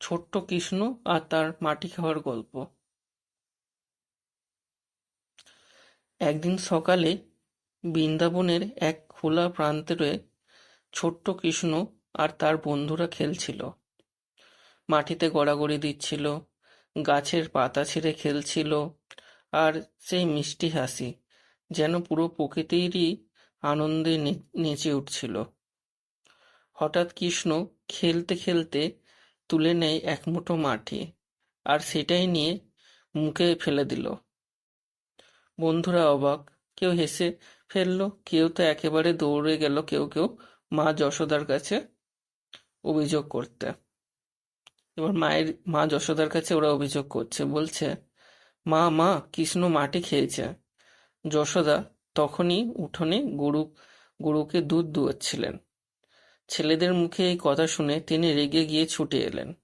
ছোট্ট কৃষ্ণ আর তার মাটি খাওয়ার গল্প। একদিন সকালে বৃন্দাবনের এক খোলা প্রান্তরে ছোট্ট কৃষ্ণ আর তার বন্ধুরা খেলছিল। মাটিতে গড়াগড়ি দিচ্ছিল, গাছের পাতা ছিঁড়ে খেলছিল, আর সেই মিষ্টি হাসি যেন পুরো প্রকৃতিরই আনন্দে নেচে উঠছিল। হঠাৎ কৃষ্ণ খেলতে খেলতে তুলে নেয় এক মুঠো মাটি আর সেটাই নিয়ে মুখে ফেলে দিল। বন্ধুরা অবাক, কেউ হেসে ফেলল, কেউ তো একেবারে দৌড়ে গেল, কেউ কেউ মা যশোদার কাছে অভিযোগ করতে। এবার মায়ের, মা যশোদার কাছে ওরা অভিযোগ করছে, বলছে, মা মা, কৃষ্ণ মাটি খেয়েছে। যশোদা তখনই উঠোনে গরু, গরুকে দুধ দুয়াচ্ছিলেন। ছেলেদের মুখে এই কথা শুনে তিনি রেগে গিয়ে ছুটে এলেন।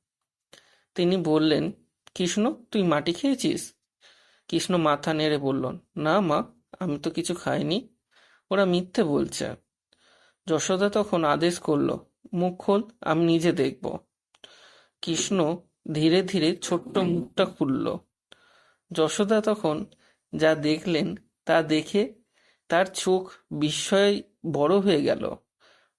তিনি বললেন, কৃষ্ণ, তুই মাটি খেয়েছিস? কৃষ্ণ মাথা নেড়ে বলল, না মা, আমি তো কিছু খাইনি। ওরা মিথ্যে বলছে। যশোদা তখন আদেশ করল, মুখ খোল, আমি নিজে দেখব। কৃষ্ণ ধীরে ধীরে ছোট্ট মুখটা খুলল। যশোদা তখন যা দেখলেন তা দেখে তার চোখ বিস্ময়ে বড় হয়ে গেল।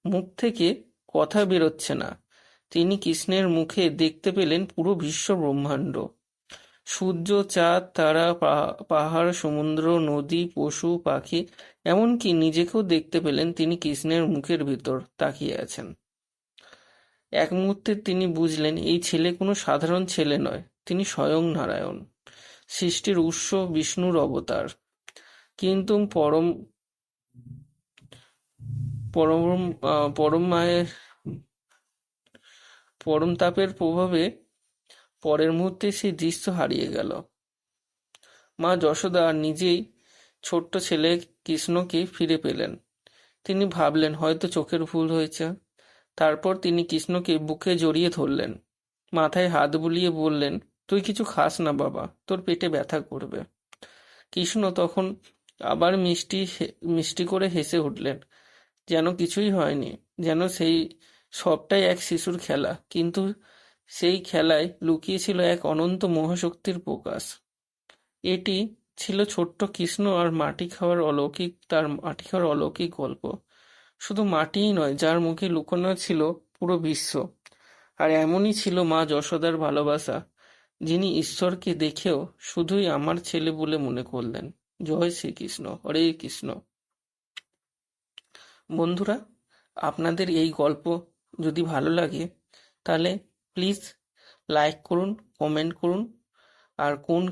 মুখ থেকে কথা বেরোচ্ছে না। তিনি কৃষ্ণের মুখে দেখতে পেলেন পুরো বিশ্ব ব্রহ্মাণ্ড। সূর্য, চাঁদ, তারা পাহাড়, সমুদ্র, নদী, পশু, পাখি, এমনকি নিজেকেও দেখতে পেলেন তিনি কৃষ্ণের মুখের ভিতর তাকিয়ে আছেন। এক মুহূর্তে তিনি বুঝলেন, এই ছেলে কোনো সাধারণ ছেলে নয়, তিনি স্বয়ং নারায়ণ। সৃষ্টির উৎস বিষ্ণুর অবতার। কিন্তু পরম পরম পরম মায়ের, পরম তাপের প্রভাবে পরের মুহূর্তে সেই দৃশ্য হারিয়ে গেল। মা যশোদা নিজেই ছোট্ট ছেলে কৃষ্ণকে ফিরে পেলেন। তিনি ভাবলেন, হয়তো চোখের ভুল হয়েছে। তারপর তিনি কৃষ্ণকে বুকে জড়িয়ে ধরলেন। মাথায় হাত বুলিয়ে বললেন, তুই কিছু খাস না বাবা, তোর পেটে ব্যথা করবে। কৃষ্ণ তখন আবার মিষ্টি মিষ্টি করে হেসে উঠলেন। যেন কিছুই হয়নি, যেন সেই সবটাই এক শিশুর খেলা। কিন্তু সেই খেলায় লুকিয়ে ছিল এক অনন্ত মহাশক্তির প্রকাশ। এটি ছিল ছোট্ট কৃষ্ণ আর মাটি খাওয়ার অলৌকিক, তার মাটি খাওয়ার অলৌকিক গল্প। শুধু মাটিই নয়, যার মুখে লুকোনো ছিল পুরো বিশ্ব। আর এমনই ছিল মা যশোদার ভালোবাসা, যিনি ঈশ্বরকে দেখেও শুধুই আমার ছেলে বলে মনে করলেন। জয় শ্রীকৃষ্ণ, হরে কৃষ্ণ। বন্ধুরা, আপনাদের এই গল্প যদি ভালো লাগে, তাহলে প্লিজ লাইক করুন কমেন্ট করুন, আর কোন